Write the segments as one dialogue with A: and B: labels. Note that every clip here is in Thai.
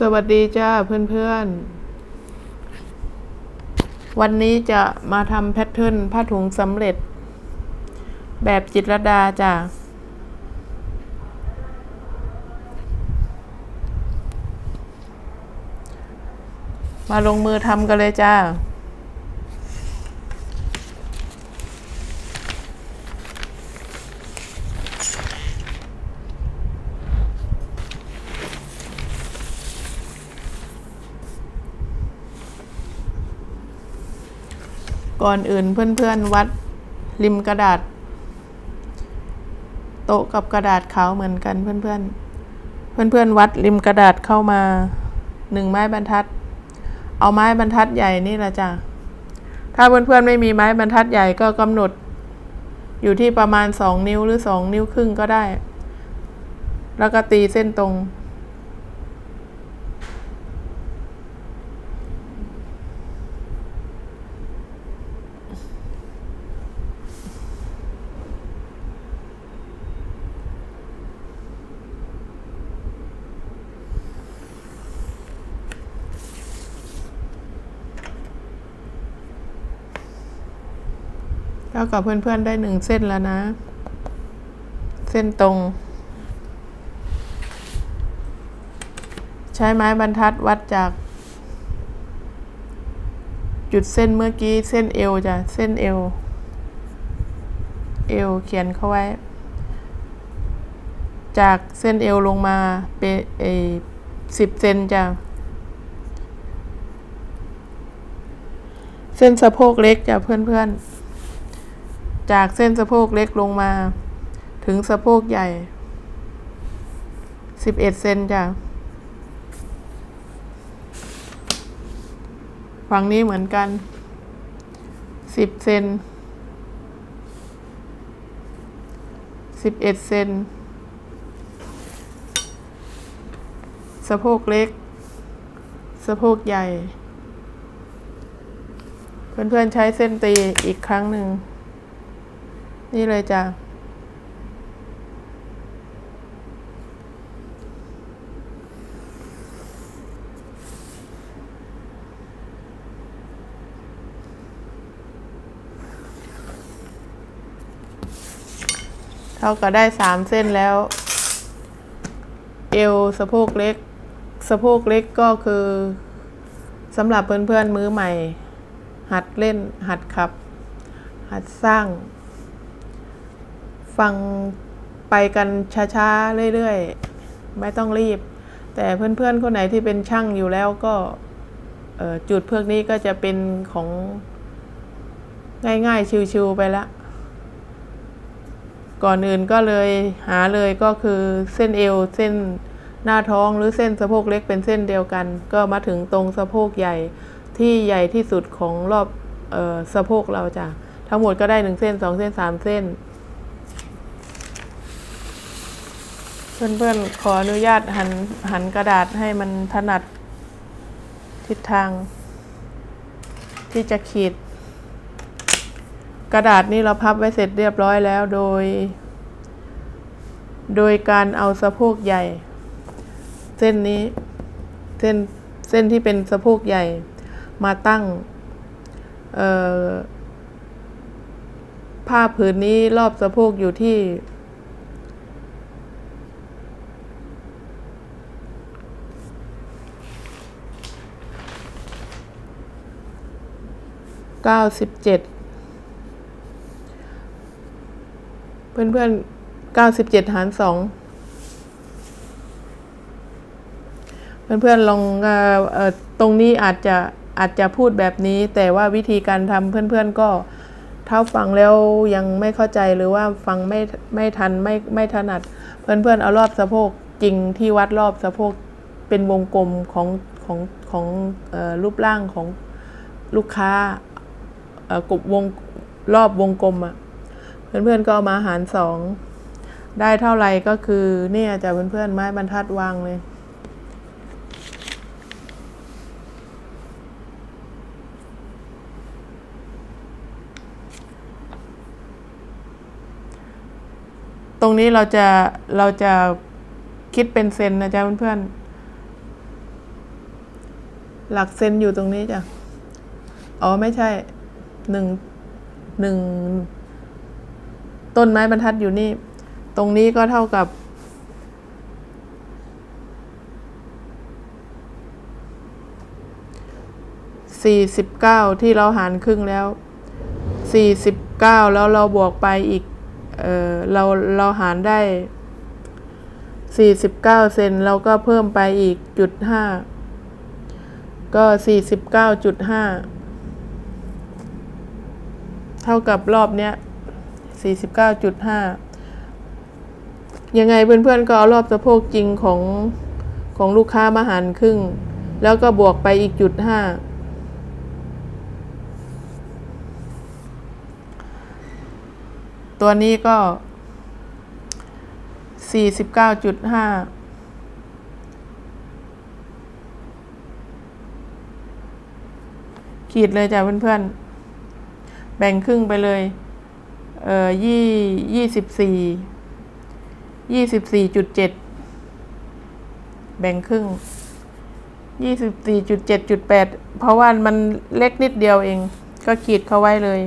A: สวัสดีจ้าเพื่อนๆ วันนี้จะมาทำแพทเทิร์นผ้าถุงสำเร็จ แบบจิตรดาจ้ามาลงมือทำกันเลยจ้า ก่อนอื่นเพื่อนๆวัดริมกระดาษ โต๊ะกับกระดาษขาวเหมือนกันเพื่อนๆ เพื่อนๆวัดริมกระดาษเข้ามาหนึ่งไม้บรรทัด เอาไม้บรรทัดใหญ่นี่แหละจ้ะถ้าเพื่อนๆไม่มีไม้บรรทัดใหญ่ก็กำหนด อยู่ที่ประมาณสองนิ้วหรือสองนิ้วครึ่งก็ได้ แล้วก็ตีเส้นตรง แล้วกับเพื่อนๆได้หนึ่งเส้นแล้วนะ เส้นตรง ใช้ไม้บรรทัดวัดจาก จุดเส้นเมื่อกี้เส้นเอวจ้ะเส้นเอวเอวเขียนเข้าไว้ จากเส้นเอวลงมาเป็นเอสิบเซนจ้ะเส้นสะโพกเล็กจ้ะเพื่อนๆ จากเส้นสะโพกเล็กลงมา ถึงสะโพกใหญ่สิบเอ็ดเซนจ้ะฝั่งนี้เหมือนกันสิบเซนสิบเอ็ดเซนสะโพกเล็ก สะโพกใหญ่ เพื่อนๆใช้เส้นตีอีกครั้งหนึ่ง นี่เลยจ้ะเท่ากับได้สามเส้นแล้ว เอวสะโพกเล็ก สะโพกเล็กก็คือสำหรับเพื่อนๆมือใหม่ หัดเล่นหัดขับ หัดสร้าง ฟังไปกันช้าๆเรื่อยๆ ไม่ต้องรีบ แต่เพื่อนๆ คนไหนที่เป็นช่างอยู่แล้วก็จุดเพวกนี้ก็จะเป็นของง่ายๆ ชิวๆไปละ ก่อนอื่นก็เลยหาเลยก็คือเส้นเอวเส้นหน้าท้องหรือเส้นสะโพกเล็กเป็นเส้นเดียวกัน ก็มาถึงตรงสะโพกใหญ่ที่ใหญ่ที่สุดของรอบออสะโพกเราจ้ะทั้งหมดก็ได้หนึ่งเส้นสองเส้นสามเส้น เพื่อนๆ ขออนุญาตหันหันกระดาษให้มันถนัดทิศทาง ที่จะขีด กระดาษนี่เราพับไว้เสร็จเรียบร้อยแล้วโดย โดยการเอาสะโพกใหญ่ เส้นนี้เส้นเส้นที่เป็นสะโพกใหญ่มาตั้งผ้าผืนนี้รอบสะโพกอยู่ที่ เก้าสิบเจ็ดเพื่อนเพื่อนเก้าสิบเจ็ดหารสองเพื่อนเพื่อนลองออตรงนี้อาจจะอาจจะพูดแบบนี้ แต่ว่าวิธีการทำเพื่อนเพื่อนก็ถ้าฟังแล้วยังไม่เข้าใจหรือว่าฟังไม่ไม่ทันไม่ไม่ถนัด เพื่อนเพื่อนเอารอบสะโพกจริงที่วัดรอบสะโพกเป็นวงกลมของของของออรูปร่างของลูกค้า เอ่อกบวงรอบวงกลมอะ่ะ เพื่อนๆก็เอามาหารสองได้เท่าไหร่ก็คือเนี่ยจะเพื่อนๆไม้บรรทัดวางเลย ตรงนี้เราจะเราจะคิดเป็นเซนนะจ๊ะเพื่อนๆหลักเซนอยู่ตรงนี้จ้ะ อ๋อไม่ใช่ หนึ่งหนึ่งต้นไม้บรรทัดอยู่นี่ ตรงนี้ก็เท่ากับสี่สิบเก้าที่เราหารครึ่งแล้วสี่สิบเก้าแล้วเราบวกไปอีก เออเราเราหารได้สี่สิบเก้าเซนเราก็เพิ่มไปอีกจุดห้าก็สี่สิบเก้าจุดห้า เท่ากับรอบเนี้ยสี่สิบเก้าจุดห้ายังไงเพื่อนๆก็เอารอบสะโพกจริงของของลูกค้ามาหารครึ่ง แล้วก็บวกไปอีกจุดห้าตัวนี้ก็สี่สิบเก้าจุดห้าขีดเลยจ้ะเพื่อนๆ แบ่งครึ่งไปเลย เอ่อยี่ยี่สิบสี่ยี่สิบสี่จุดเจ็ดแบ่งครึ่งยี่สิบสี่จุดเจ็ดจุดแปดเพราะว่ามันเล็กนิดเดียวเอง ก็ขีดเข้าไว้เลย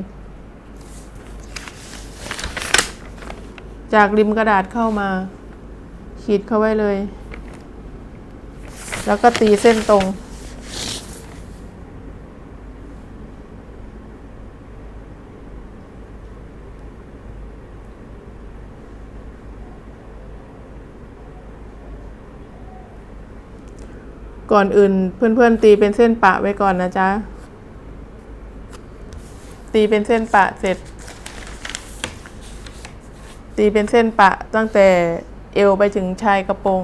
A: จากริมกระดาษเข้ามา ขีดเข้าไว้เลย แล้วก็ตีเส้นตรง ก่อนอื่นเพื่อนๆตีเป็นเส้นปะไว้ก่อนนะจ๊ะ ตีเป็นเส้นปะเสร็จ ตีเป็นเส้นปะตั้งแต่เอวไปถึงชายกระโปรง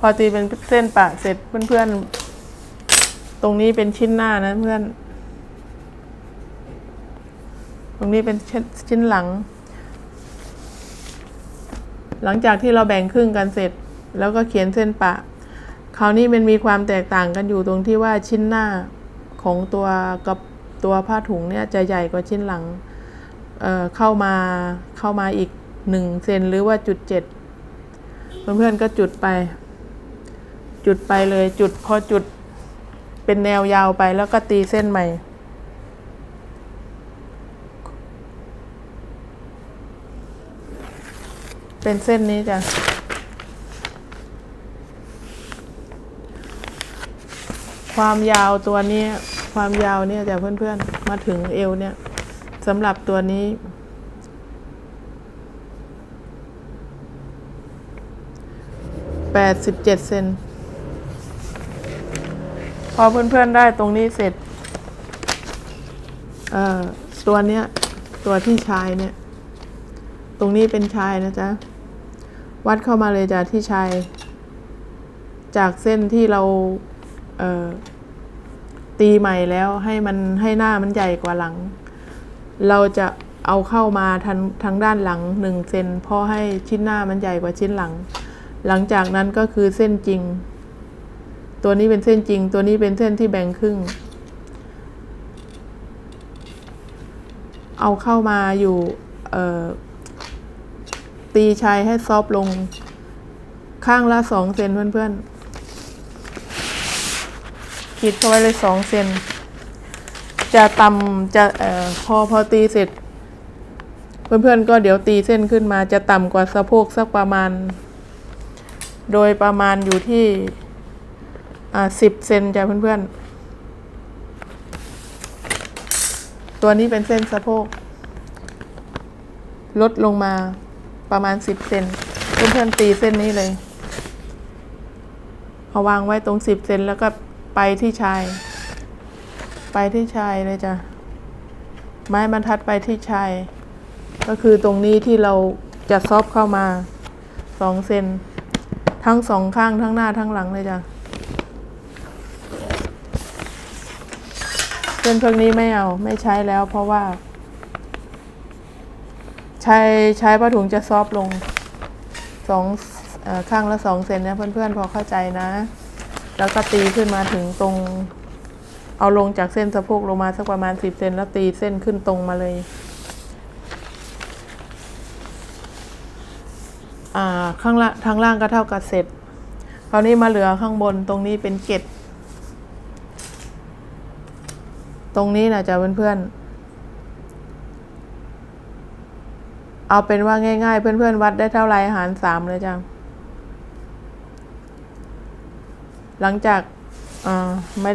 A: พอตีเป็นเส้นปะเสร็จเพื่อนๆ ตรงนี้เป็นชิ้นหน้านะเพื่อน ตรงนี้เป็นชิ้นชิ้นหลัง หลังจากที่เราแบ่งครึ่งกันเสร็จ แล้วก็เขียนเส้นปะ คราวนี้มันมีความแตกต่างกันอยู่ตรงที่ว่าชิ้นหน้าของตัวกับตัวผ้าถุงเนี่ยจะใหญ่กว่าชิ้นหลังเเข้ามาเข้ามาอีกหนึ่งเซนหรือว่าจุดเจ็ดเพื่อนๆก็จุดไป จุดไปเลยจุดพอจุดเป็นแนวยาวไปแล้วก็ตีเส้นใหม่ เป็นเส้นนี้จ้ะ ความยาวตัวนี้ความยาวเนี่ยจากเพื่อนๆ มาถึงเอวเนี่ยสำหรับตัวนี้ แปดสิบเจ็ดเซนพอเพื่อนๆได้ตรงนี้เสร็จ เอ่อ ตัวเนี้ย ตัวที่ชายเนี่ย ตรงนี้เป็นชายนะจ๊ะ วัดเข้ามาเลยจ้ะที่ชาย จากเส้นที่เรา เออตีใหม่แล้วให้มันให้หน้ามันใหญ่กว่าหลัง เราจะเอาเข้ามาทางทางด้านหลังหนึ่งเซนเพราะให้ชิ้นหน้ามันใหญ่กว่าชิ้นหลัง หลังจากนั้นก็คือเส้นจริง ตัวนี้เป็นเส้นจริง ตัวนี้เป็นเส้นที่แบ่งครึ่ง เอาเข้ามาอยู่เออตีชายให้ซอฟลงข้างละสองเซนเพื่อนๆ ขีดเข้าไว้เลยสองเซนจะต่ำจะเอ่อพอพอตีเสร็จ เพื่อนๆก็เดี๋ยวตีเส้นขึ้นมาจะต่ำกว่าสะโพกสักประมาณ โดยประมาณอยู่ที่อ่าสิบเซนจ้ะเพื่อนๆ ตัวนี้เป็นเส้นสะโพก ลดลงมาประมาณสิบเซนเพื่อนๆตีเส้นนี้เลย เอาวางไว้ตรงสิบเซนแล้วก็ ไปที่ชาย ไปที่ชายเลยจ้ะ ไม้บรรทัดไปที่ชาย ก็คือตรงนี้ที่เราจะซอฟเข้ามาสองเซนทั้งสองข้างทั้งหน้าทั้งหลังเลยจ้ะเส้นพวกนี้ไม่เอาไม่ใช้แล้วเพราะว่า ใช้ใช้ผ้าถุงจะซอฟลงสองอข้างละสองเซนนะเพื่อนๆพอเข้าใจนะ แล้วก็ตีขึ้นมาถึงตรง เอาลงจากเส้นสะโพกลงมาสักประมาณสิบเซนแล้วตีเส้นขึ้นตรงมาเลย อ่าข้างละทางล่างก็เท่ากับเสร็จคราวนี้มาเหลือข้างบนตรงนี้เป็นเกตตรงนี้นะจ๊ะเพื่อนๆเอาเป็นว่าง่ายๆ เพื่อนๆ วัดได้เท่าไรหารสามเลยจ้ะ หลังจากอ่าไม่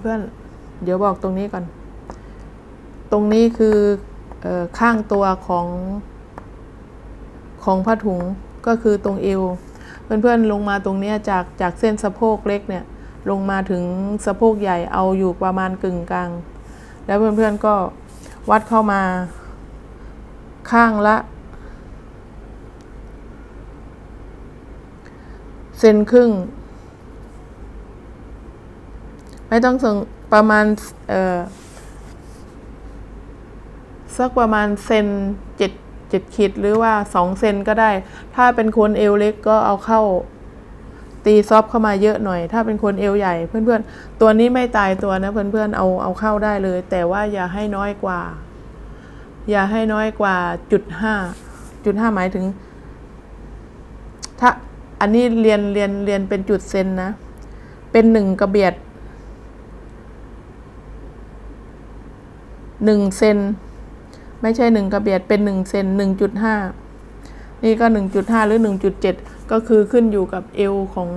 A: เพื่อนๆ เดี๋ยวบอกตรงนี้ก่อน ตรงนี้คือเออข้างตัวของของผ้าถุงก็คือตรงเอว เพื่อนๆ ลงมาตรงนี้จากจากเส้นสะโพกเล็กเนี่ย ลงมาถึงสะโพกใหญ่เอาอยู่ประมาณกึ่งกลาง แล้วเพื่อนๆ ก็วัดเข้ามาข้างละ เซนครึ่ง ไม่ต้องส่งประมาณ เอ่อ สักประมาณเซนเจ็ดเจ็ดขีดหรือว่าสองเซนก็ได้ ถ้าเป็นคนเอวเล็กก็เอาเข้าตีซอฟเข้ามาเยอะหน่อย ถ้าเป็นคนเอวใหญ่เพื่อนๆ ตัวนี้ไม่ตายตัวนะเพื่อนๆเอาเอาเข้าได้เลย แต่ว่าอย่าให้น้อยกว่า อย่าให้น้อยกว่าจุดห้าจุดห้าหมายถึง ถ้า อันนี้เรียนเรียนเรียนเป็นจุดเซนนะ เป็นหนึ่งกระเบียดหนึ่งเซนไม่ใช่หนึ่งกระเบียดเป็นหนึ่งเซนหนึ่งจุดห้านี่ก็หนึ่งจุดห้าหรือหนึ่งจุดเจ็ดก็คือขึ้นอยู่กับเอวของ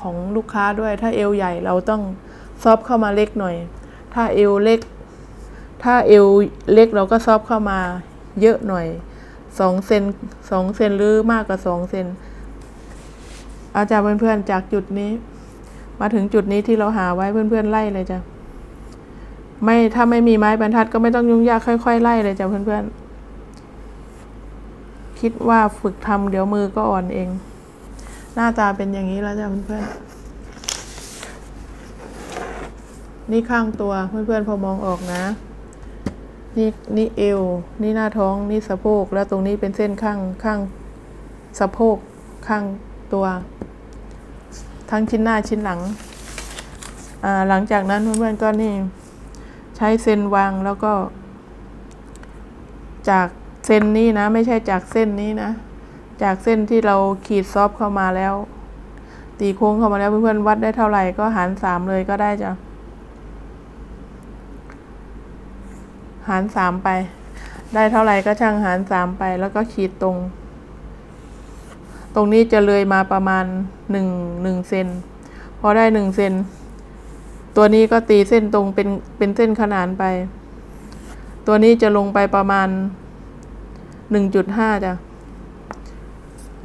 A: ของลูกค้าด้วย ถ้าเอวใหญ่เราต้องซอฟเข้ามาเล็กหน่อย ถ้าเอวเล็ก ถ้าเอวเล็กเราก็ซอฟเข้ามาเยอะหน่อยสองเซนสองเซนหรือมากกว่าสองเซน เอาจากเพื่อนๆจากจุดนี้ มาถึงจุดนี้ที่เราหาไว้เพื่อนๆไล่เลยจ้ะไม่ถ้าไม่มีไม้บรรทัดก็ไม่ต้องยุ่งยากค่อยๆไล่เลยจ้ะเพื่อนๆคิดว่าฝึกทำเดี๋ยวมือก็อ่อนเอง หน้าตาเป็นอย่างนี้แล้วจ้ะเพื่อนๆนี่ข้างตัวเพื่อนๆพอมองออกนะนี่นี่เอว นี่หน้าท้อง นี่สะโพก แล้วตรงนี้เป็นเส้นข้างข้างสะโพกข้างตัว ทั้งชิ้นหน้าชิ้นหลัง หลังจากนั้นเพื่อนๆก็นี่ใช้เส้นวางแล้วก็ จากเส้นนี้นะ ไม่ใช่จากเส้นนี้นะ จากเส้นที่เราขีดซอฟเข้ามาแล้ว ตีโค้งเข้ามาแล้วเพื่อนๆวัดได้เท่าไหร่ก็หารสามเลยก็ได้จ้ะหารสามไป ได้เท่าไหร่ก็ช่างหารสามไปแล้วก็ขีดตรง ตรงนี้จะเลยมาประมาณหนึ่งหนึ่งเซนพอได้หนึ่งเซนตัวนี้ก็ตีเส้นตรงเป็นเป็นเส้นขนานไป ตัวนี้จะลงไปประมาณหนึ่งจุดห้าจ้ะ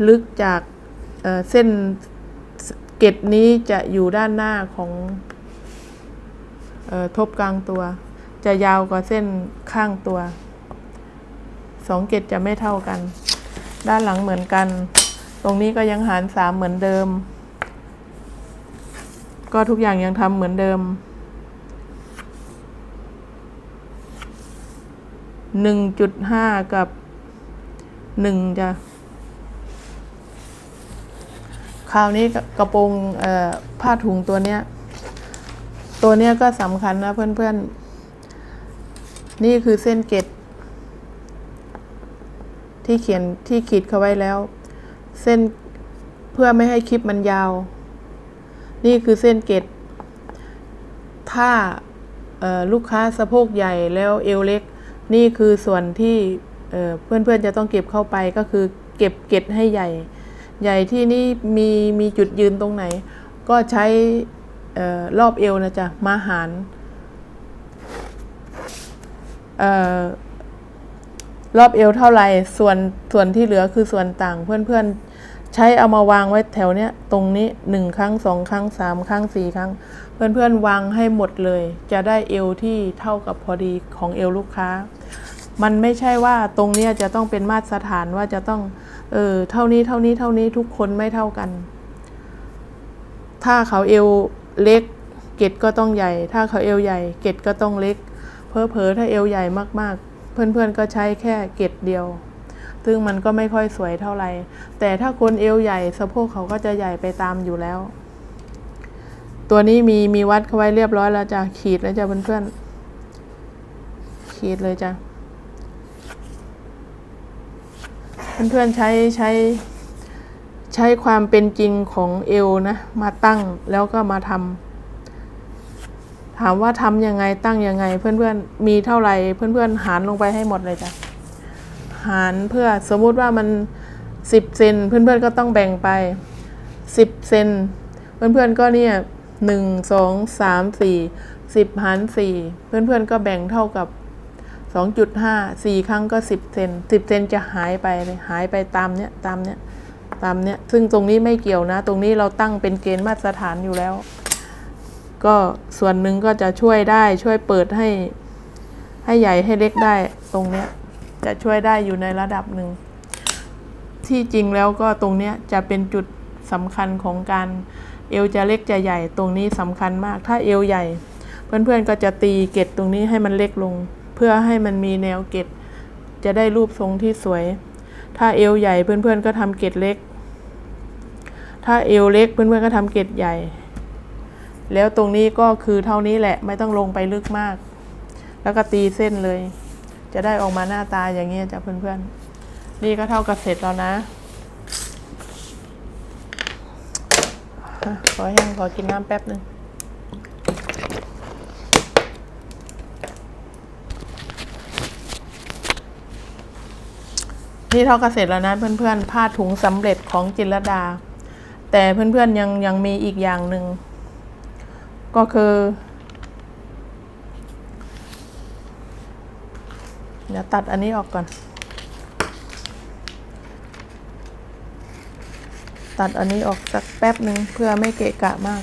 A: ลึกจากเเส้นเกตนี้จะอยู่ด้านหน้าของออทบกลางตัว จะยาวกว่าเส้นข้างตัวสองเกตจะไม่เท่ากัน ด้านหลังเหมือนกัน ตรงนี้ก็ยังหารสามเหมือนเดิม ก็ทุกอย่างยังทำเหมือนเดิมหนึ่งจุดห้ากับหนึ่งจะคราวนี้กระโปรงผ้าถุงตัวเนี้ย ตัวเนี้ยก็สำคัญนะเพื่อนๆ นี่คือเส้นเกตที่เขียนที่ขีดเขาไว้แล้ว เส้นเพื่อไม่ให้คลิปมันยาว นี่คือเส้นเกตถ้าลูกค้าสะโพกใหญ่แล้วเอวเล็ก นี่คือส่วนที่เพื่อนๆจะต้องเก็บเข้าไปก็คือเก็บเกตให้ใหญ่ ใหญ่ที่นี่มีมีจุดยืนตรงไหน ก็ใช้ออรอบเอวนะจ๊ะมาหารออรอบเอวเท่าไหร่ส่วนส่วนที่เหลือคือส่วนต่างเพื่อนๆ ใช้เอามาวางไว้แถวเนี้ยตรงนี้หนึ่งครั้งสองครั้งสามครั้งสี่ครั้ง เพื่อนๆวางให้หมดเลย จะได้เอวที่เท่ากับพอดีของเอวลูกค้า มันไม่ใช่ว่าตรงเนี้ยจะต้องเป็นมาตรฐานว่าจะต้องเออเท่านี้เท่านี้เท่านี้ทุกคนไม่เท่ากัน ถ้าเขาเอวเล็กเกตก็ต้องใหญ่ ถ้าเขาเอวใหญ่เกตก็ต้องเล็กเพอเพอถ้าเอวใหญ่มากๆ เพื่อนๆก็ใช้แค่เกตเดียว ซึ่งมันก็ไม่ค่อยสวยเท่าไหร่ แต่ถ้าคนเอวใหญ่สะโพกเขาก็จะใหญ่ไปตามอยู่แล้ว ตัวนี้มีมีวัดเขาไว้เรียบร้อยแล้วจ้ะขีดแล้วจ้ะเพื่อนๆขีดเลยจ้ะเพื่อนๆใช้ใช้ใช้ความเป็นจริงของเอวนะ มาตั้งแล้วก็มาทถามว่าทำยังไงตั้งยังไง เพื่อนๆมีเท่าไหร่เพื่อนๆหารลงไปให้หมดเลยจ้ะ หารเพื่อสมมุติว่ามันสิบเซนเพื่อนๆก็ต้องแบ่งไปสิบเซนเพื่อนๆก็เนี่ยหนึ่งสองสามสี่สิบหารสี่เพื่อนๆก็แบ่งเท่ากับสองจุดห้าสี่ครั้งก็สิบเซนสิบเซนจะหายไปเลยหายไปตามเนี้ยตามเนี้ยตามเนี้ยซึ่งตรงนี้ไม่เกี่ยวนะ ตรงนี้เราตั้งเป็นเกณฑ์มาตรฐานอยู่แล้ว ก็ส่วนหนึ่งก็จะช่วยได้ช่วยเปิดให้ ให้ใหญ่ให้เล็กได้ตรงเนี้ย จะช่วยได้อยู่ในระดับหนึ่ง ที่จริงแล้วก็ตรงเนี้ยจะเป็นจุดสำคัญของการเอวจะเล็กจะใหญ่ตรงนี้สำคัญมาก ถ้าเอวใหญ่ เพื่อนๆก็จะตีเกตตรงนี้ให้มันเล็กลง เพื่อให้มันมีแนวเกตจะได้รูปทรงที่สวย ถ้าเอวใหญ่เพื่อนๆก็ทำเกตเล็ก ถ้าเอวเล็กเพื่อนๆก็ทำเกตใหญ่ แล้วตรงนี้ก็คือเท่านี้แหละไม่ต้องลงไปลึกมาก แล้วก็ตีเส้นเลย จะได้ออกมาหน้าตาอย่างนี้จ้ะเพื่อนๆ นี่ก็เท่ากับเสร็จแล้วนะ ขอแห้งขอกินน้ำแป๊บหนึ่งนี่เท่ากับเสร็จแล้วนะเพื่อนๆ ผ้าถุงสำเร็จของจินรดา แต่เพื่อนๆยังยังมีอีกอย่างหนึ่ง ก็คือ ดี๋ยวตัดอันนี้ออกก่อน ตัดอันนี้ออกสักแป๊บหนึ่งเพื่อไม่เกะกะมาก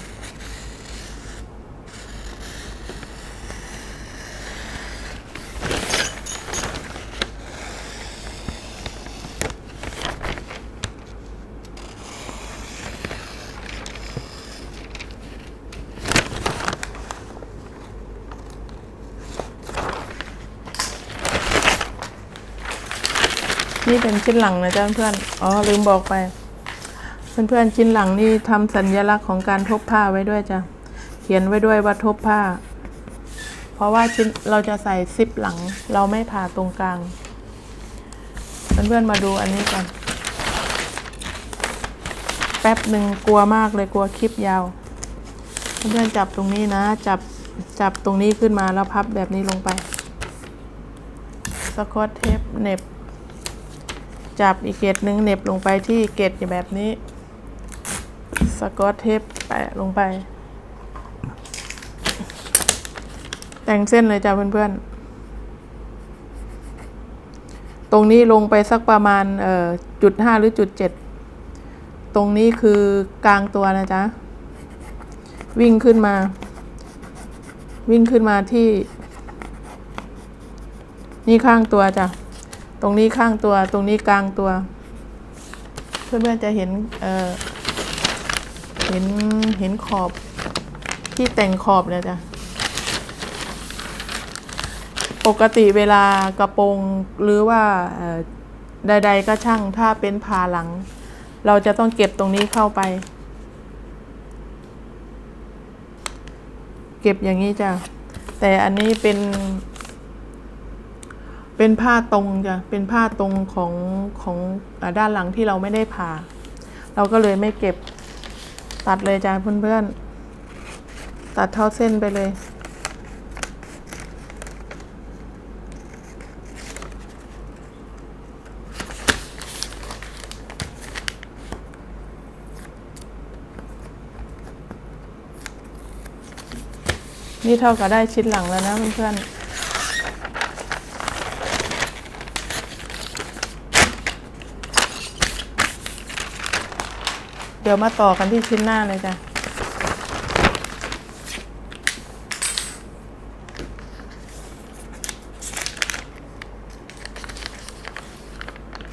A: นี่เป็นชิ้นหลังนะจ๊ะเพื่อนอ๋อลืมบอกไป เพื่อนๆชิ้นหลังนี่ทำสัญลักษณ์ของการทบผ้าไว้ด้วยจ้ะเขียนไว้ด้วยว่าทบผ้า เพราะว่าชิ้นเราจะใส่ซิปหลัง เราไม่ผ่าตรงกลาง เพื่อนๆมาดูอันนี้กันแป๊บหนึ่งกลัวมากเลยกลัวคลิปยาว เพื่อนๆจับตรงนี้นะ จับจับตรงนี้ขึ้นมาแล้วพับแบบนี้ลงไปสกอตเทปเน็บ จับอีกเกตหนึ่งเน็บลงไปที่เกตอย่างแบบนี้ สกอตเทปแปะลงไป แต่งเส้นเลยจ้ะเพื่อนๆ ตรงนี้ลงไปสักประมาณจุดห้าหรือจุดเจ็ดตรงนี้คือกลางตัวนะจ๊ะ วิ่งขึ้นมา วิ่งขึ้นมาที่ นี่ข้างตัวจ้ะ ตรงนี้ข้างตัวตรงนี้กลางตัว เพื่อนๆจะเห็นเอ่อเห็นเห็นขอบที่แต่งขอบเลยจ้ะปกติเวลากระโปรงหรือว่าใด ๆ ก็ช่างถ้าเป็นผ่าหลัง เราจะต้องเก็บตรงนี้เข้าไป เก็บอย่างนี้จ้ะแต่อันนี้เป็น เป็นผ้าตรงจ้ะเป็นผ้าตรงของของอด้านหลังที่เราไม่ได้ผ่า เราก็เลยไม่เก็บตัดเลยจ้ะเพื่อนๆ ตัดเท่าเส้นไปเลยนี่เท่ากับได้ชิ้นหลังแล้วนะเพื่อนๆ เดี๋ยวมาต่อกันที่ชิ้นหน้าเลยจ้ะ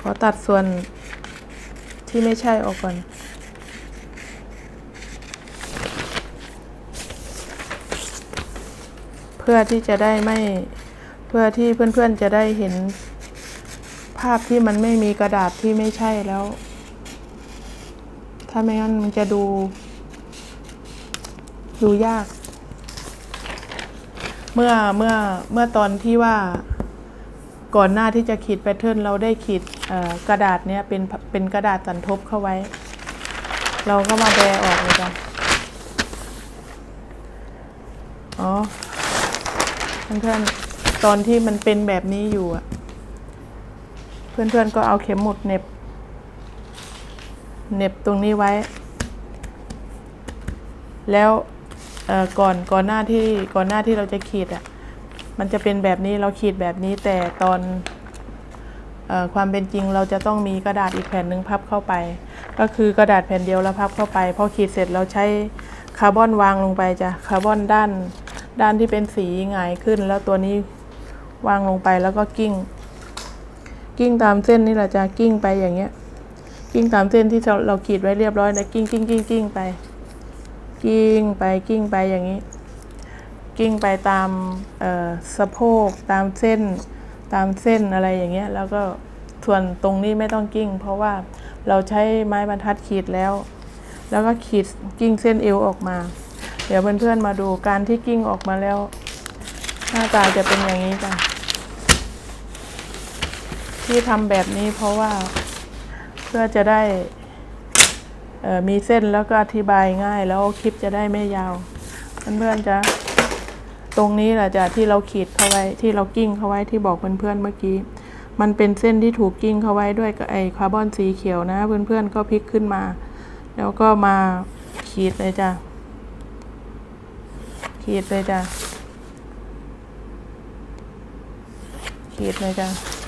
A: ขอตัดส่วนที่ไม่ใช่ออกก่อนเพื่อที่จะได้ไม่เพื่อที่เพื่อนๆจะได้เห็นภาพที่มันไม่มีกระดาษที่ไม่ใช่แล้ว ถ้าไม่งั้นมันจะดู ดูยาก เมื่อเมื่อเมื่อตอนที่ว่าก่อนหน้าที่จะขีดแพทเทิร์นเราได้ขีดกระดาษเนี้ยเป็นเป็นกระดาษสันทบเข้าไว้ เราก็มาแบออกเลยจ้ะอ๋อเพื่อนๆตอนที่มันเป็นแบบนี้อยู่อะเพื่อนๆก็เอาเข็มหมุดเน็บ เน็บตรงนี้ไว้ แล้วก่อนก่อนหน้าที่ก่อนหน้าที่เราจะขีดอะมันจะเป็นแบบนี้เราขีดแบบนี้แต่ตอนอความเป็นจริงเราจะต้องมีกระดาษอีกแผ่นหนึ่งพับเข้าไป ก็คือกระดาษแผ่นเดียวแล้วพับเข้าไปพอขีดเสร็จเราใช้คาร์บอนวางลงไปจ้ะคาร์บอนด้านด้านที่เป็นสีหงายขึ้น แล้วตัวนี้วางลงไปแล้วก็กิ้ง กิ้งตามเส้นนี่แหละจ้ะกิ้งไปอย่างเงี้ย กิ้งตามเส้นที่เราเราขีดไว้เรียบร้อยนะกิ้งกิ้งกิ้งกิ้งไปกิ้งไปกิ้งไปอย่างนี้ กิ้งไปตามสะโพกตามเส้นตามเส้นอะไรอย่างเงี้ยแล้วก็ส่วนตรงนี้ไม่ต้องกิ้ง เพราะว่าเราใช้ไม้บรรทัดขีดแล้ว แล้วก็ขีดกิ้งเส้นเอวออกมา เดี๋ยวเพื่อนๆมาดูการที่กิ้งออกมาแล้ว หน้าตาจะเป็นอย่างนี้จ้ะที่ทำแบบนี้เพราะว่า เพื่อจะได้มีเส้นแล้วก็อธิบายง่าย แล้วคลิปจะได้ไม่ยาวเพื่อนๆจะตรงนี้แหละจ้ะที่เราขีดเข้าไว้ที่เรากิ้งเข้าไว้ที่บอกเพื่อนๆเมื่อกี้ มันเป็นเส้นที่ถูกกิ้งเข้าไว้ด้วยไอคาร์บอนสีเขียวนะ เพื่อนๆก็พลิกขึ้นมา แล้วก็มาขีดเลยจ้ะขีดเลยจ้ะขีดเลยจ้ะ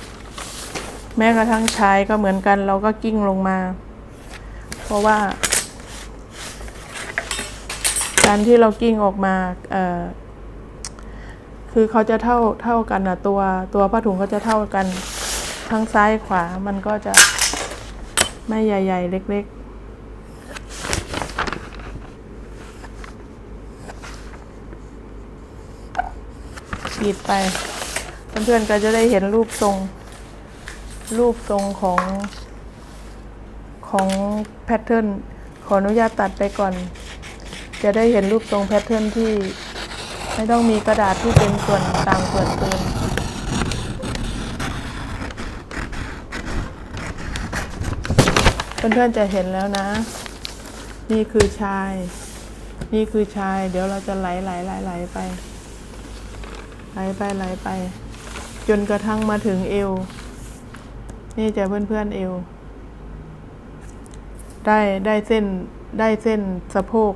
A: แม้กระทั่งชายก็เหมือนกัน เราก็กิ้งลงมา เพราะว่า การที่เรากิ้งออกมาคือเขาจะเท่าเท่ากันนะตัวตัวผ้าถุงก็จะเท่ากัน ทั้งซ้ายขวามันก็จะไม่ใหญ่ ๆ เล็กๆขีดไป เพื่อนๆก็จะได้เห็นรูปทรง รูปทรงของของแพทเทิร์นขออนุญาตตัดไปก่อน จะได้เห็นรูปทรงแพทเทิร์นที่ไม่ต้องมีกระดาษที่เป็นส่วนต่างส่วนเกินเพื่อนๆจะเห็นแล้วนะ นี่คือชาย นี่คือชาย เดี๋ยวเราจะไหลไหลไหลไหลไป ไหลไปไหลไป จนกระทั่งมาถึงเอว นี่จะเพื่อนๆเอว ได้ได้เส้นได้เส้นสะโพก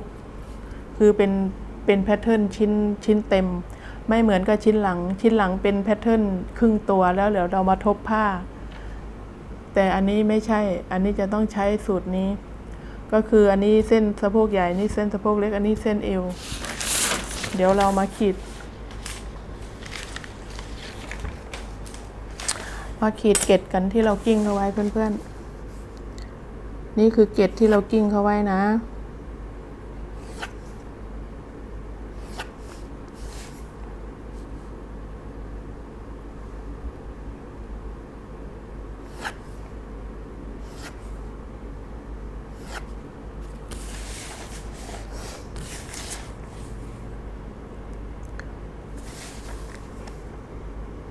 A: คือเป็นเป็นแพทเทิร์นชิ้นชิ้นเต็ม ไม่เหมือนกับชิ้นหลัง ชิ้นหลังเป็นแพทเทิร์นครึ่งตัวแล้วเดี๋ยวเรามาทบผ้า แต่อันนี้ไม่ใช่ อันนี้จะต้องใช้สูตรนี้ ก็คืออันนี้เส้นสะโพกใหญ่นี่เส้นสะโพกเล็ก อันนี้เส้นเอว เดี๋ยวเรามาขีด มาขีดเกล็ดกันที่เรากิ้งเอาไว้เพื่อนๆ นี่คือเกล็ดที่เรากิ้งเขาไว้นะ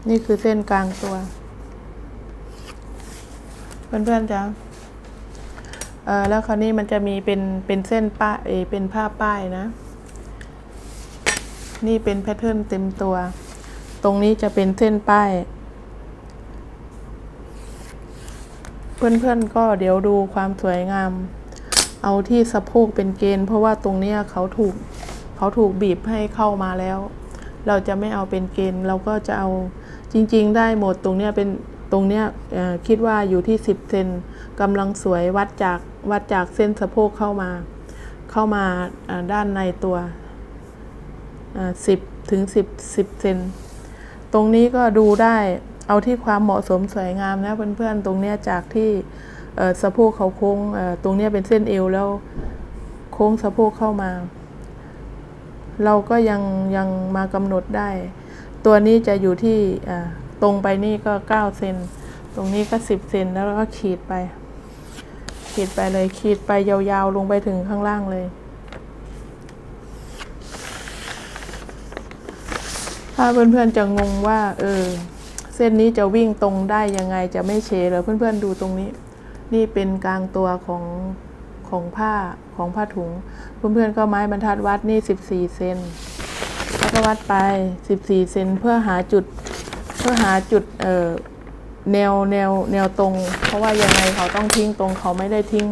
A: นี่คือเส้นกลางตัว เพื่อนๆจ้ะเอ่อแล้วคราวนี้มันจะมีเป็นเป็นเส้นป้ายเอเป็นผ้าป้ายนะ นี่เป็นแพทเทิร์นเต็มตัว ตรงนี้จะเป็นเส้นป้าย เพื่อนๆก็เดี๋ยวดูความสวยงาม เอาที่สะโพกเป็นเกณฑ์ เพราะว่าตรงเนี้ยเขาถูกเขาถูกบีบให้เข้ามาแล้ว เราจะไม่เอาเป็นเกณฑ์ เราก็จะเอาจริง ๆ ได้หมดตรงเนี้ยเป็น รงเนี้ยคิดว่าอยู่ที่ 10 เซนกำลังสวยวัดจากวัดจากเส้นสะโพกเข้ามา เข้ามาด้านในตัวสิบถึงสิบสิบเซนตรงนี้ก็ดูได้เอาที่ความเหมาะสมสวยงามนะเพื่อนๆตรงเนี้ยจากที่สะโพกเขาโค้งตรงเนี้ยเป็นเส้นเอวแล้วโค้งสะโพกเข้ามา เราก็ยังยังมากำหนดได้ ตัวนี้จะอยู่ที่ ตรงไปนี่ก็9เซนตรงนี้ก็10เซนแล้วก็ขีดไป ขีดไปเลยขีดไปยาวๆ ลงไปถึงข้างล่างเลย ถ้าเพื่อนๆจะงงว่า เออ เส้นนี้จะวิ่งตรงได้ยังไงจะไม่เฉเหรอเพื่อนๆดูตรงนี้ นี่เป็นกลางตัวของของผ้าของผ้าถุง เพื่อนๆก็ไม้บรรทัดวัดนี่ 14 เซนแล้วก็วัดไปสิบสี่เซนเพื่อหาจุด พื่อหาจุดแนวแนวแนวตรง เพราะว่ายังไงเขาต้องทิ้งตรงเขาไม่ได้ทิ้ง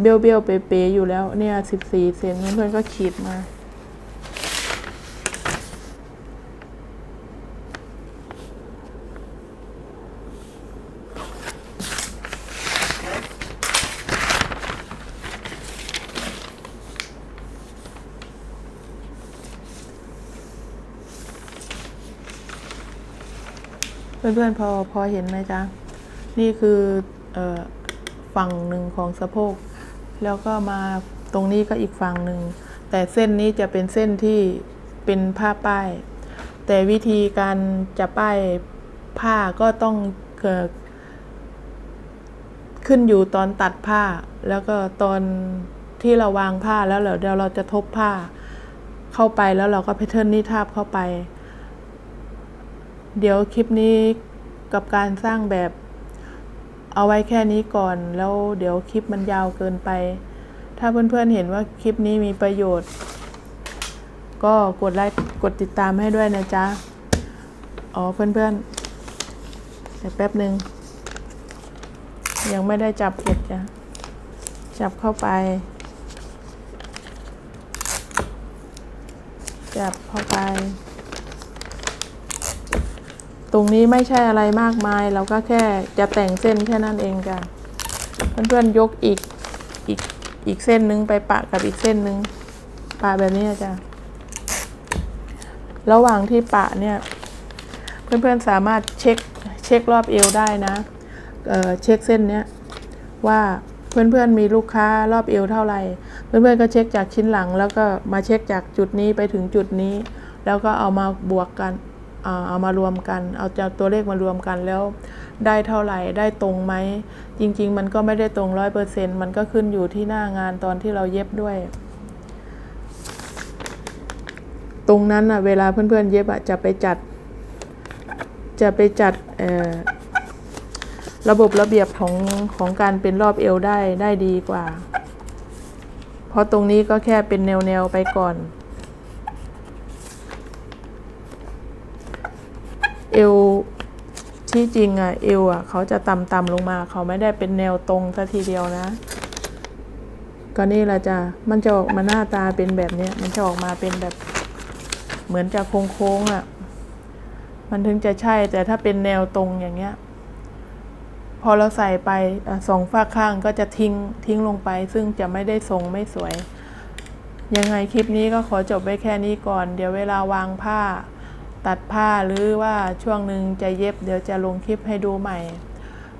A: เบี้ยวเบี้ยวเป๊ะๆอยู่แล้วเนี่ยสิบสี่เซนเพื่อนๆก็ขีดมา เพื่อนๆพอพอเห็นไหมจ๊ะ นี่คือออฝั่งหนึ่งของสะโพก แล้วก็มาตรงนี้ก็อีกฝั่งหนึ่ง แต่เส้นนี้จะเป็นเส้นที่เป็นผ้าป้าย แต่วิธีการจะป้ายผ้าก็ต้องเกิดขึ้นอยู่ตอนตัดผ้า แล้วก็ตอนที่เราวางผ้าแล้วเดี๋ยวเราจะทบผ้าเข้าไปแล้วเราก็แพทเทิร์นนี้ทาบเข้าไป เดี๋ยวคลิปนี้กับการสร้างแบบ เอาไว้แค่นี้ก่อน แล้วเดี๋ยวคลิปมันยาวเกินไป ถ้าเพื่อนๆเห็นว่าคลิปนี้มีประโยชน์ ก็กดไลค์กดติดตามให้ด้วยนะจ๊ะ อ๋อเพื่อนๆเดี๋ยวแป๊บหนึ่งยังไม่ได้จับเห็ดจ้ะจับเข้าไป จับเข้าไป ตรงนี้ไม่ใช่อะไรมากมาย เราก็แค่จะแต่งเส้นแค่นั้นเองจ้ะเพื่อนๆยกอีกอีกอีกเส้นหนึ่งไปปะกับอีกเส้นหนึ่งปะแบบนี้จ้ะระหว่างที่ปะเนี่ย เพื่อนๆสามารถเช็คเช็ครอบเอวได้นะเเช็คเส้นเนี้ยว่าเพื่อนๆมีลูกค้ารอบเอวเท่าไหร่ เพื่อนๆก็เช็คจากชิ้นหลัง แล้วก็มาเช็คจากจุดนี้ไปถึงจุดนี้ แล้วก็เอามาบวกกัน เอามารวมกัน เอาจากตัวเลขมารวมกันแล้วได้เท่าไหร่ได้ตรงไหม จริง ๆ มันก็ไม่ได้ตรงร้อยเปอร์เซ็นต์มันก็ขึ้นอยู่ที่หน้างานตอนที่เราเย็บด้วย ตรงนั้นอะเวลาเพื่อนๆเย็บอะจะไปจัด จะไปจัดระบบระเบียบของของการเป็นรอบเอวได้ได้ดีกว่า เพราะตรงนี้ก็แค่เป็นแนวๆไปก่อน เอวที่จริงอะเอวอะเขาจะต่ำๆลงมา เขาไม่ได้เป็นแนวตรงซะทีเดียวนะ ก็นี่ละจ้ะมันจะออกมาหน้าตาเป็นแบบเนี้ยมันจะออกมาเป็นแบบเหมือนจะโค้งๆอะ มันถึงจะใช่แต่ถ้าเป็นแนวตรงอย่างเงี้ย พอเราใส่ไปอสองฝากข้างก็จะทิ้งทิ้งลงไป ซึ่งจะไม่ได้ทรงไม่สวย ยังไงคลิปนี้ก็ขอจบไว้แค่นี้ก่อน เดี๋ยวเวลาวางผ้า ตัดผ้าหรือว่าช่วงหนึ่งจะเย็บ เดี๋ยวจะลงคลิปให้ดูใหม่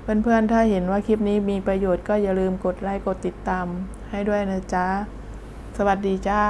A: เพื่อนๆ ถ้าเห็นว่าคลิปนี้มีประโยชน์ก็อย่าลืมกดไลค์กดติดตามให้ด้วยนะจ๊ะ สวัสดีจ้า